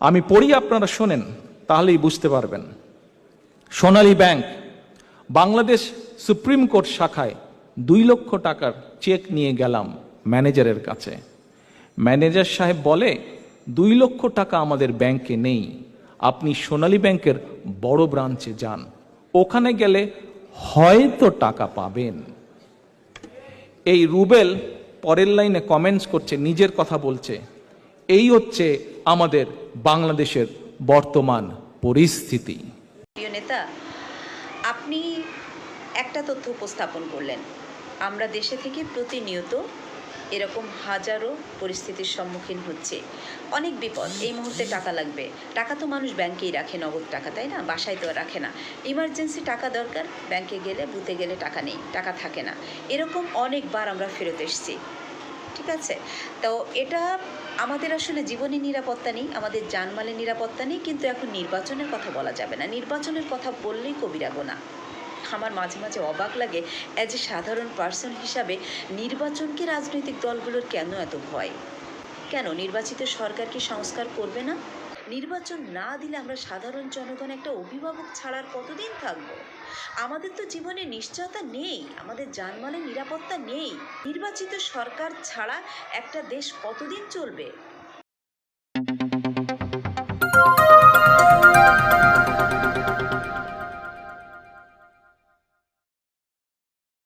আমি পড়ি আপনারা শোনেন, তাহলেই বুঝতে পারবেন। Sonali bank, Bangladesh supreme court শাখায় দুই লক্ষ টাকার চেক নিয়ে গেলাম ম্যানেজারের কাছে। ম্যানেজার সাহেব বলে, দুই লক্ষ টাকা আমাদের ব্যাংকে নেই, আপনি সোনালী ব্যাংকের বড় ব্রাঞ্চে যান, ওখানে গেলে হয়তো টাকা পাবেন। এই রুবেল পরের লাইনে কমেন্টস করছে, নিজের কথা বলছে। এই হচ্ছে আমাদের বাংলাদেশের বর্তমান পরিস্থিতি। নেতা, আপনি একটা তথ্য উপস্থাপন করলেন। আমরা দেশে থেকে প্রতিনিয়ত এরকম হাজারো পরিস্থিতির সম্মুখীন হচ্ছে। অনেক বিপদ, এই মুহূর্তে টাকা লাগবে। টাকা তো মানুষ ব্যাংকেই রাখে, নগদ টাকা, তাই না? বাসায় তো রাখে না। ইমার্জেন্সি টাকা দরকার, ব্যাংকে গেলে, বুথে গেলে টাকা নেই, টাকা থাকে না। এরকম অনেকবার আমরা ফেরত এসেছি। ঠিক আছে? তো এটা আমাদের আসলে জীবনে নিরাপত্তা নেই, আমাদের জানমালের নিরাপত্তা নেই, কিন্তু এখন নির্বাচনের কথা বলা যাবে না। নির্বাচনের কথা বললেই কবিরা গোনা। আমার মাঝে মাঝে অবাক লাগে অ্যাজ এ সাধারণ পার্সন হিসাবে নির্বাচনকে রাজনৈতিক দলগুলোর কেন এত ভয়? কেন নির্বাচিত সরকার কি সংস্কার করবে না? নির্বাচন না দিলে আমরা সাধারণ জনগণ একটা অভিভাবক ছাড়ার কতদিন থাকব? আমাদের তো জীবনে নিশ্চয়তা নেই, আমাদের জানমালের নিরাপত্তা নেই। নির্বাচিত সরকার ছাড়া একটা দেশ কতদিন চলবে?